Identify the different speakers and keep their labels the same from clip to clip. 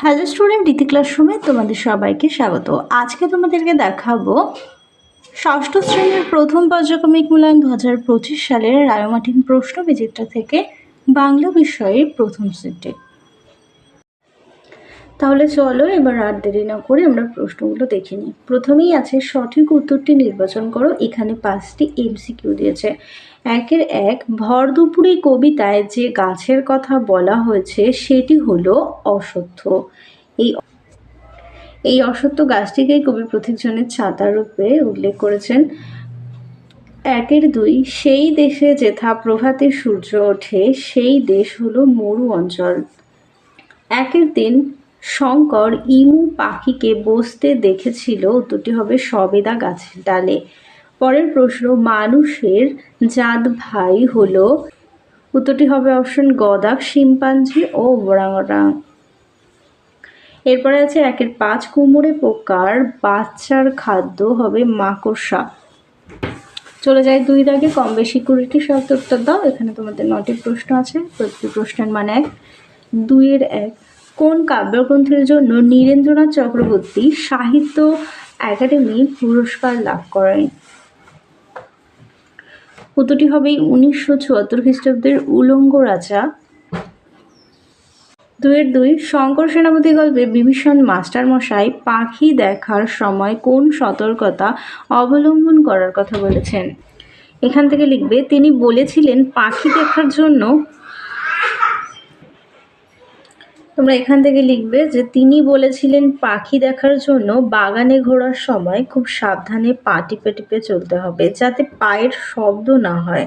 Speaker 1: Hello student রীতি ক্লাসরুমে তোমাদের সবাইকে স্বাগত। আজকে তোমাদেরকে দেখাবো ষষ্ঠ শ্রেণির প্রথম পর্যক্রমিক মূল্যায়ন দু হাজার পঁচিশ সালের রায়মাটিন প্রশ্ন বিচিত্রা থেকে বাংলা বিষয়ের প্রথম সেটে তাহলে চলো এবার আর দেরি না করে আমরা প্রশ্নগুলো দেখে নিই। প্রথমেই আছে, সঠিক উত্তরটি নির্বাচন করো। এখানে পাঁচটি এমসিকিউ দিয়েছে। একের এক, ভর দুপুরে কবিতায় যে গাছের কথা বলা হয়েছে, সেটি হলো অসত্য। এই এই অসত্য গাছটিকেই কবি প্রতীকজনের ছাতা রূপে উল্লেখ করেছেন। একের দুই, সেই দেশে যেথা প্রভাতে সূর্য ওঠে, সেই দেশ হলো মরু অঞ্চল। একের তিন শঙ্কর ইমু পাখিকে বসতে দেখেছিল উত্তরটি হবে সবেদা গাছের ডালে। পরের প্রশ্ন, মানুষের জাত ভাই হলো? উত্তরটি হবে অপশন গদা শিম্পাঞ্জি ও ওরাংওরাং এরপরে আছে একের পাঁচ কুমড়ে পোকার বাচ্চার খাদ্য হবে মাকড়সা। চলে যায় দুই দাগে, কম বেশি কুড়িটি শব্দ উত্তর দাও। এখানে তোমাদের নটি প্রশ্ন আছে, প্রতিটি প্রশ্নের মানে এক। দুইয়ের এক কোন কাব্যগ্রন্থের জন্য নীরেন্দ্রনাথ চক্রবর্তী সাহিত্য একাডেমি পুরস্কার লাভ করেন? উত্তরটি হবে উনিশশো চুয়াত্তর খ্রিস্টাব্দের উলঙ্গ রাজা। দুয়ের দুই, শঙ্কর সেনাপতি গল্পে বিভীষণ মাস্টারমশাই পাখি দেখার সময় কোন সতর্কতা অবলম্বন করার কথা বলেছেন? এখান থেকে লিখবে, তিনি বলেছিলেন, পাখি দেখার জন্য তোমরা এখান থেকে লিখবে যে তিনি বলেছিলেন, পাখি দেখার জন্য বাগানে ঘোরার সময় খুব সাবধানে পা টিপে টিপে চলতে হবে, যাতে পায়ের শব্দ না হয়।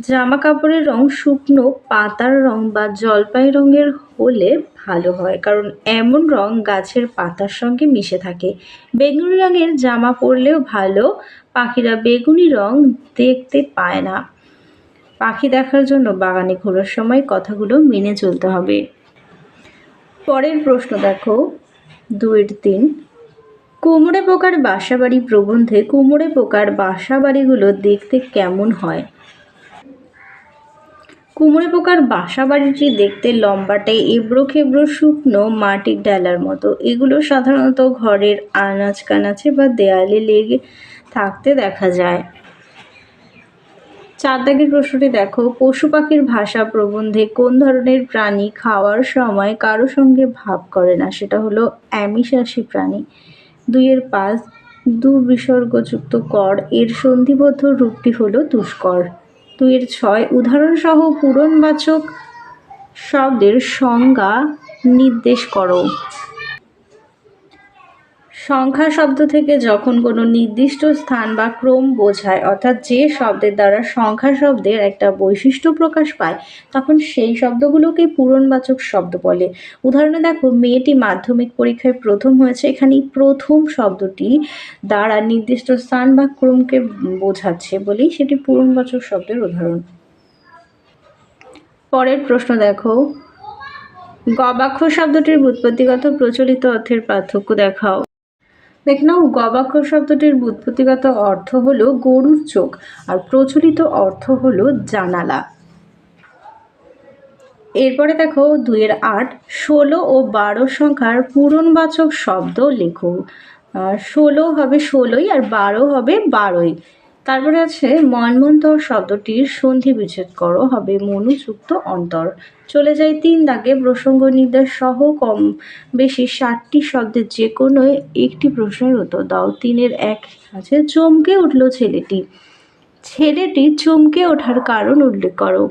Speaker 1: জামা কাপড়ের রং শুকনো, পাতার রং বা জলপাই রঙের হলে ভালো হয়, কারণ এমন রং গাছের পাতার সঙ্গে মিশে থাকে। বেগুনি রঙের জামা পরলেও ভালো, পাখিরা বেগুনি রং দেখতে পায় না। পাখি দেখার জন্য বাগানে ঘোরার সময় কথাগুলো মেনে চলতে হবে। পরের প্রশ্ন দেখো। দুয়ের তিন। কুমড়ে পোকার বাসাবাড়ি প্রবন্ধে কুমড়ে পোকার বাসাবাড়িগুলো দেখতে কেমন হয়? কুমড়ে পোকার বাসা বাড়িটি দেখতে লম্বাটে এবড়ো খেবড়ো শুকনো, মাটির ডালার মতো। এগুলো সাধারণত ঘরের আনাজ কানাচে বা দেয়ালে লেগে থাকতে দেখা যায়। চার দাগের প্রশ্নটি দেখো, পশু পাখির ভাষা প্রবন্ধে কোন ধরনের প্রাণী খাওয়ার সময় কারও সঙ্গে ভাব করে না? সেটা হলো অ্যামিশাসী প্রাণী। দুইয়ের পাঁচ দু বিসর্গযুক্ত কর, এর সন্ধিবদ্ধ রূপটি হলো দুষ্কর। দুইয়ের ছয়, উদাহরণসহ পূরণবাচক শব্দের সংজ্ঞা নির্দেশ করো। সংখ্যা শব্দ থেকে যখন কোনো নির্দিষ্ট স্থান বা ক্রম বোঝায়, অর্থাৎ যে শব্দের দ্বারা সংখ্যা শব্দের একটা বৈশিষ্ট্য প্রকাশ পায়, তখন সেই শব্দগুলোকে পূরণবাচক শব্দ বলে। উদাহরণে দেখো, মেয়েটি মাধ্যমিক পরীক্ষায় প্রথম হয়েছে এখানে প্রথম শব্দটি দ্বারা নির্দিষ্ট স্থান বা ক্রমকে বোঝাচ্ছে বলেই সেটি পূরণবাচক শব্দের উদাহরণ। পরের প্রশ্ন দেখো, গবাক্ষ শব্দটির ব্যুৎপত্তিগত প্রচলিত অর্থের পার্থক্য দেখাও। দেখে নাও গবাক্ষ শব্দটির বুৎপত্তিগত অর্থ হলো গরুর চোখ, আর প্রচলিত অর্থ হলো জানালা। এরপরে দেখো দুইয়ের আট, ষোলো ও বারো সংখ্যার পূরণবাচক শব্দ লেখো। ষোলো হবে ষোলোই আর বারো হবে বারোই। তারপরে আছে মনমন্তর শব্দটির সন্ধি বিচ্ছেদ করো, হবে মনুযুক্ত অন্তর। চলে যায় তিন দাগে, প্রসঙ্গ নির্দেশ সহ কম বেশি ষাটটি শব্দের যে কোনো একটি প্রশ্নের উত্তর দাও। তিনের এক আছে, চমকে উঠল ছেলেটি। ছেলেটি চমকে ওঠার কারণ উল্লেখ করো।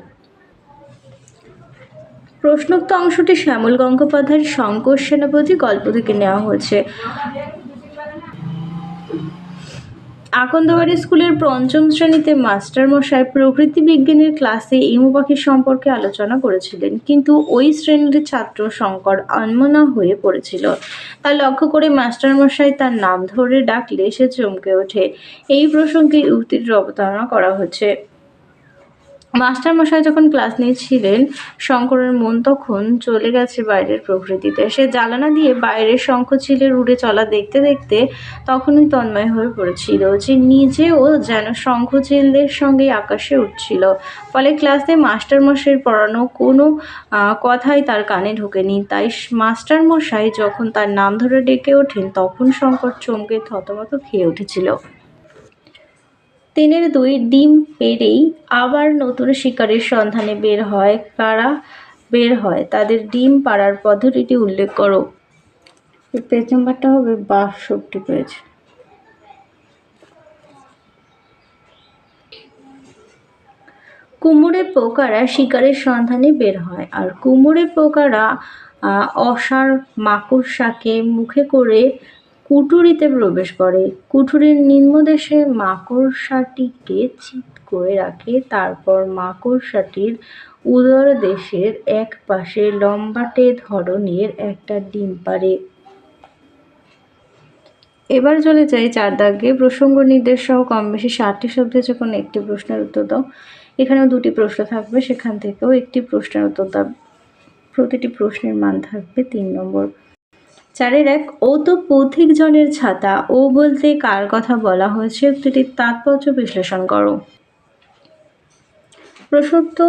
Speaker 1: প্রশ্নোক্ত অংশটি শ্যামল গঙ্গোপাধ্যায়ের শঙ্কর সেনাপতি গল্প থেকে নেওয়া হয়েছে। আকন্দবাড়ি স্কুলের পঞ্চম শ্রেণীতে মাস্টারমশাই প্রকৃতি বিজ্ঞানের ক্লাসে ইমু পাখি সম্পর্কে আলোচনা করেছিলেন। কিন্তু ওই শ্রেণির ছাত্র শঙ্কর অন্মনা হয়ে পড়েছিল। তা লক্ষ্য করে মাস্টারমশাই তার নাম ধরে ডাকলে সে চমকে ওঠে। এই প্রসঙ্গে উক্তির অবতারণা করা হচ্ছে। মাস্টারমশাই যখন ক্লাস নিচ্ছিলেন, শঙ্করের মন তখন চলে গেছে বাইরের প্রকৃতিতে। সে জ্বালানা দিয়ে বাইরের শঙ্খ শঙ্খচিলের উড়ে চলা দেখতে দেখতে তখনই তন্ময় হয়ে পড়েছিল যে নিজেও যেন শঙ্খ শঙ্খচিলদের সঙ্গে আকাশে উঠছিল। ফলে ক্লাসে মাস্টারমশাইয়ের পড়ানো কোনো কথাই তার কানে ঢোকেনি। তাই মাস্টারমশাই যখন তার নাম ধরে ডেকে ওঠেন, তখন শঙ্কর চমকে থতমত খেয়ে উঠেছিল। তিনের দুই ডিম পেড়েই আবার নতুন শিকারের সন্ধানে বের হয় কারা বের হয় তাদের ডিম পাড়ার পদ্ধতিটি উল্লেখ করো। পেজ নাম্বারটা হবে বাষট্টি পেজ কুমোরে পোকারা শিকারের সন্ধানে বের হয় আর কুমোরে পোকারা আহ, অসার মাকড়সাকে মুখে করে কুঠুরিতে প্রবেশ করে। কুঠুরির নিম্নদেশে মাকড়সাটিকে চিৎ করে রাখে। তারপর মাকড়সাটির উদর দেশের এক পাশে লম্বাটে ধরনের একটা ডিম পাড়ে। এবার চলে যাই চার দাগে। প্রসঙ্গ নির্দেশ সহ কম বেশি ষাটটি শব্দে যখন একটি প্রশ্নের উত্তর দাও, এখানেও দুটি প্রশ্ন থাকবে, সেখান থেকেও একটি প্রশ্নের উত্তর দাও। প্রতিটি প্রশ্নের মান থাকবে তিন নম্বর। চারের এক ও তো পথিক জনের ছাতা। ও বলতে কার কথা বলা হয়েছে উক্তিটির তাৎপর্য বিশ্লেষণ করো। প্রসক্ত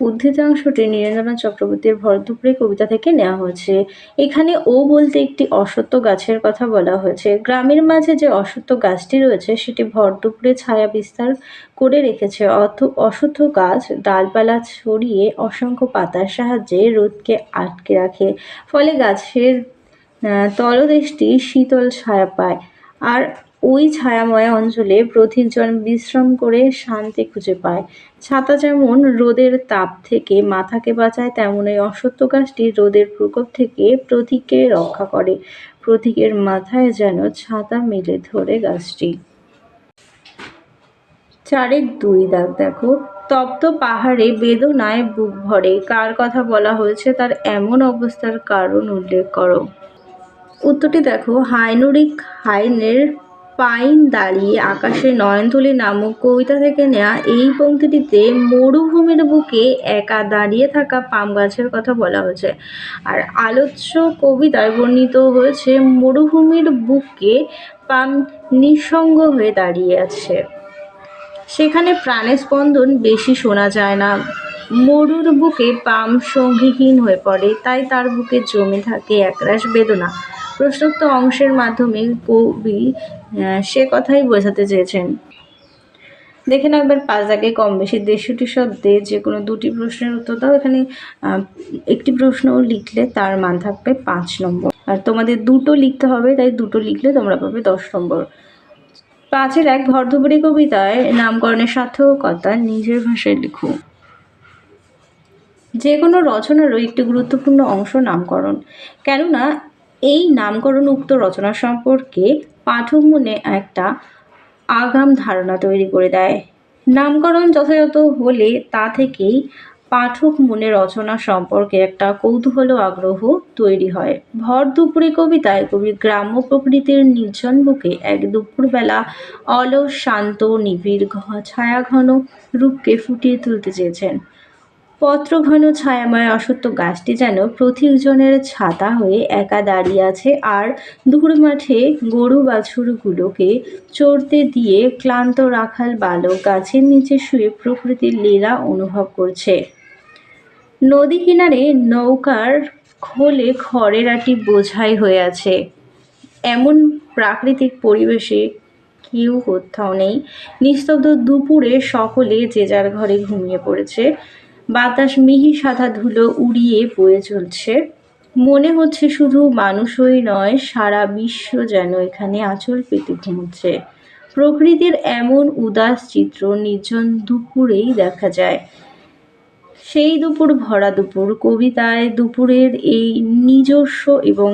Speaker 1: উদ্ধৃতাংশটি নীরেন্দ্রনাথ চক্রবর্তীর ভরদুপুরে কবিতা থেকে নেওয়া হয়েছে। এখানে ও বলতে একটি অসত্য গাছের কথা বলা হয়েছে। গ্রামের মাঝে যে অসত্য গাছটি রয়েছে, সেটি ভরদুপুরে ছায়া বিস্তার করে রেখেছে। অথ অসত্য গাছ ডালপালা ছড়িয়ে অসংখ্য পাতার সাহায্যে রোদকে আটকে রাখে। ফলে গাছের তলদেশটি শীতল ছায়া পায়। আর ওই ছায়াময় অঞ্চলে প্রথিকজন বিশ্রাম করে শান্তি খুঁজে পায়। ছাতা যেমন রোদের তাপ থেকে মাথাকে বাঁচায় তেমন এই অসত্য গাছটি রোদের প্রকোপ থেকে প্রতীককে রক্ষা করে। প্রতীকের মাথায় যেন ছাতা মেলে ধরে গাছটি। চারেক দুই দাগ, দেখো। তপ্ত পাহাড়ে বেদনায় বুক ভরে। কার কথা বলা হয়েছে, তার এমন অবস্থার কারণ উল্লেখ করো। উত্তরটি দেখো, হাইনুরিক হাইনের পাইন দাঁড়িয়ে আকাশে নয়নতুলি নামক কবিতা থেকে নেওয়া এই পংক্তিটিতে মরুভূমির বুকে একা দাঁড়িয়ে থাকা পাম গাছের কথা বলা হয়েছে। আর আলোচ্য কবিতায় বর্ণিত হয়েছে, মরুভূমির বুকে পাম নিঃসঙ্গ হয়ে দাঁড়িয়ে আছে। সেখানে প্রাণের স্পন্দন বেশি শোনা যায় না। মরুর বুকে পাম সঙ্গীহীন হয়ে পড়ে, তাই তার বুকে জমে থাকে একরাশ বেদনা। প্রশ্নোক্ত অংশের মাধ্যমে কবি সে কথাই বোঝাতে চেয়েছেন। দেখে নাও একবার পাঁচ দাগে কম বেশি দেড়শোটি শব্দে যে কোনো দুটি প্রশ্নের উত্তর দাও। এখানে একটি প্রশ্ন লিখলে তার মান থাকবে পাঁচ নম্বর। আর তোমাদের দুটো লিখতে হবে, তাই দুটো লিখলে তোমরা পাবে দশ নম্বর। পাঁচের এক ভরদুপুরি কবিতায় নামকরণের সার্থকতা নিজের ভাষায় লিখো। যে কোনো রচনারও একটি গুরুত্বপূর্ণ অংশ নামকরণ। কেননা এই নামকরণ উক্ত রচনা সম্পর্কে পাঠক মনে একটা আগাম ধারণা তৈরি করে দেয়। নামকরণ যথাযথ হলে তা থেকেই পাঠক মনে রচনা সম্পর্কে একটা কৌতূহল আগ্রহ তৈরি হয়। ভর দুপুরে কবিতায় কবি গ্রাম্য প্রকৃতির নির্জন বুকে এক দুপুরবেলা অলস, শান্ত, নিবিড় ছায়াঘন রূপকে ফুটিয়ে তুলতে চেয়েছেন। পত্রঘন ছায়াময় অসত্য গাছটি যেন প্রতিজনের ছাতা হয়ে একা দাঁড়িয়ে আছে আর দূর মাঠে গরু বাছুরগুলোকে চড়তে দিয়ে ক্লান্ত রাখাল বালক গাছের নিচে শুয়ে প্রকৃতির লীলা অনুভব করছে। নদী কিনারে নৌকার খোলে খড়ের আটি বোঝাই হয়ে আছে। এমন প্রাকৃতিক পরিবেশে কেউ কোথাও নেই। নিস্তব্ধ দুপুরে সকলে যে যার ঘরে ঘুমিয়ে পড়েছে বাতাস মিহি সাদা ধুলো উড়িয়ে বয়ে চলছে। মনে হচ্ছে শুধু মানুষই নয়, সারা বিশ্ব যেন এখানে আচল পেতে ঘুমছে প্রকৃতির এমন উদাস চিত্র নির্জন দুপুরেই দেখা যায়। সেই দুপুর ভরা দুপুর কবিতায় দুপুরের এই নিজস্ব এবং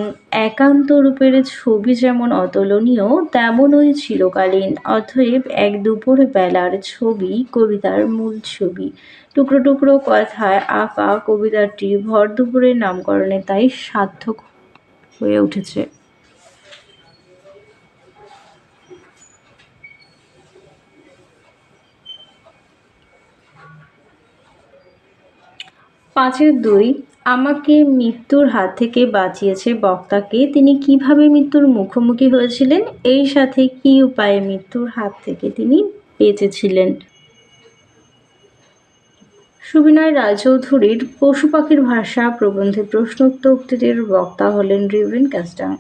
Speaker 1: একান্ত রূপের ছবি যেমন অতুলনীয়, তেমনই চিরকালীন। অতএব এক দুপুর বেলার ছবি, কবিতার মূল ছবি। টুকরো টুকরো কথায় আঁকা কবিতাটি ভর দুপুরের নামকরণে তাই সার্থক হয়ে উঠেছে। পাঁচের দুই, আমাকে মৃত্যুর হাত থেকে বাঁচিয়েছে বক্তাকে। তিনি কীভাবে মৃত্যুর মুখোমুখি হয়েছিলেন? এই সাথে কি উপায়ে মৃত্যুর হাত থেকে তিনি বেঁচেছিলেন? সুবিনয় রায়চৌধুরীর পশু পাখির ভাষা প্রবন্ধে প্রশ্নোক্ত উক্তিটির বক্তা হলেন রিভেন ক্যাস্টাং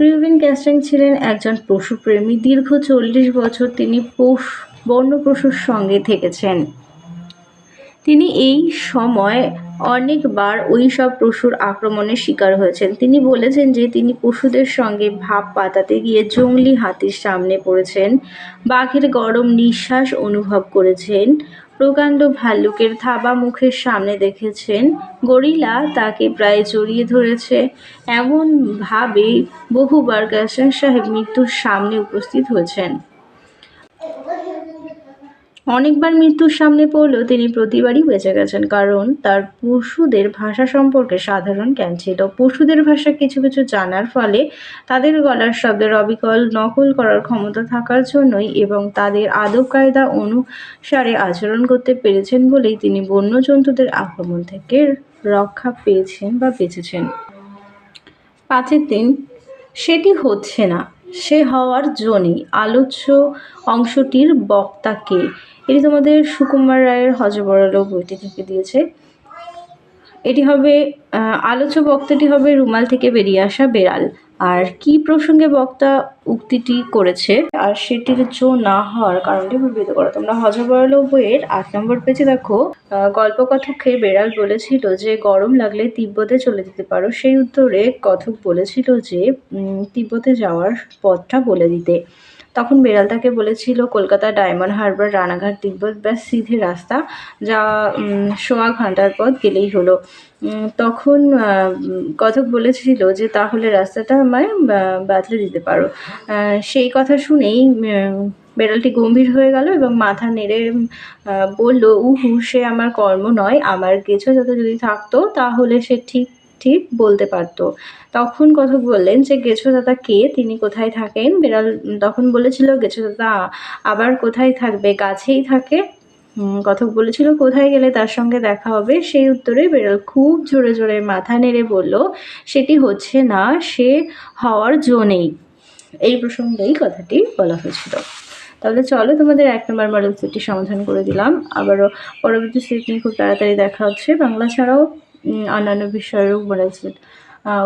Speaker 1: রিউবিন ক্যাস্টিং ছিলেন একজন পশুপ্রেমী। দীর্ঘ চল্লিশ বছর তিনি পশু, বন্য পশুর সঙ্গে থেকেছেন। তিনি এই সময় অনেকবার ওই সব পশুর আক্রমণের শিকার হয়েছেন। তিনি বলেছেন যে তিনি পশুদের সঙ্গে ভাব পাতাতে গিয়ে জঙ্গলি হাতির সামনে পড়েছেন, বাঘের গরম নিঃশ্বাস অনুভব করেছেন, প্রকাণ্ড ভাল্লুকের থাবা মুখের সামনে দেখেছেন, গরিলা তাকে প্রায় জড়িয়ে ধরেছে। এমনভাবে বহুবার গ্যাসন সাহেব মৃত্যুর সামনে উপস্থিত হয়েছেন। অনেকবার মৃত্যুর সামনে পড়লেও তিনি প্রতিবারই বেঁচে গেছেন, কারণ তার পশুদের ভাষা সম্পর্কে সাধারণ জ্ঞান ছিল। পশুদের ভাষা কিছু কিছু জানার ফলে তাদের গলার শব্দের অবিকল নকল করার ক্ষমতা থাকার জন্যই এবং তাদের আদব কায়দা অনুসারে আচরণ করতে পেরেছেন বলেই তিনি বন্য জন্তুদের আক্রমণ থেকে রক্ষা পেয়েছেন বা বেঁচেছেন। পাঁচের দিন, সেটি হচ্ছে না। সে হওয়ার জনি আলোচ্য অংশটির বক্তাকে। এটি তোমাদের সুকুমার রায়ের হজবরালো বইটি থেকে দিয়েছে। এটি হবে আলোচ্য বক্তাটি হবে রুমাল থেকে বেরিয়ে আসা বেড়াল। আর কি প্রসঙ্গে বক্তা উক্তিটি করেছে? আর সেটির জো না হওয়ার কারণটি বিবৃত করো। তোমরা হজবরল বইয়ের আট নম্বর পেজে দেখো। গল্পকথককে বেড়াল বলেছিল যে, গরম লাগলে তিব্বতে চলে যেতে পারো। সেই উত্তরে কথক বলেছিল যে তিব্বতে যাওয়ার পথটা বলে দিতে। তখন বেড়াল তাকে বলেছিল, কলকাতা ডায়মন্ড হারবার, রানাঘাট তিব্বত, ব্যাস সিধে রাস্তা। যা সোয়া ঘণ্টার পথ গেলেই হলো। তখন কথক বলেছিল যে, তাহলে রাস্তাটা আমায় বাতলে দিতে পারো। সেই কথা শুনেই বেড়ালটি গম্ভীর হয়ে গেল এবং মাথা নেড়ে বলল, উহু, সে আমার কর্ম নয়, আমার গেছো যত যদি থাকতো, তাহলে সে ঠিক ঠিক বলতে পারতো। তখন কথক বললেন যে, গেছো দাদা কে? তিনি কোথায় থাকেন? বিড়াল তখন বলেছিল, গেছো দাদা, আবার কোথায় থাকবে? গাছেই থাকে। কথক বলেছিল, কোথায় গেলে তার সঙ্গে দেখা হবে? সেই উত্তরে বেড়াল খুব জোরে জোরে মাথা নেড়ে বলল, সেটি হচ্ছে না, সে হওয়ার জো নেই। এই প্রসঙ্গেই কথাটি বলা হয়েছিল। তাহলে চলো, তোমাদের এক নম্বর মডেল সেটটি সমাধান করে দিলাম। আবারও পরবর্তী সেট নিয়ে খুব তাড়াতাড়ি দেখা হচ্ছে। বাংলা ছাড়াও অন্যান্য বিষয়েও বলেছেন।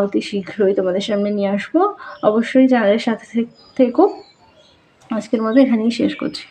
Speaker 1: অতি শীঘ্রই তোমাদের সামনে নিয়ে আসব। অবশ্যই চ্যানেলের সাথে থেকেও আজকের মতো এখানেই শেষ করছি।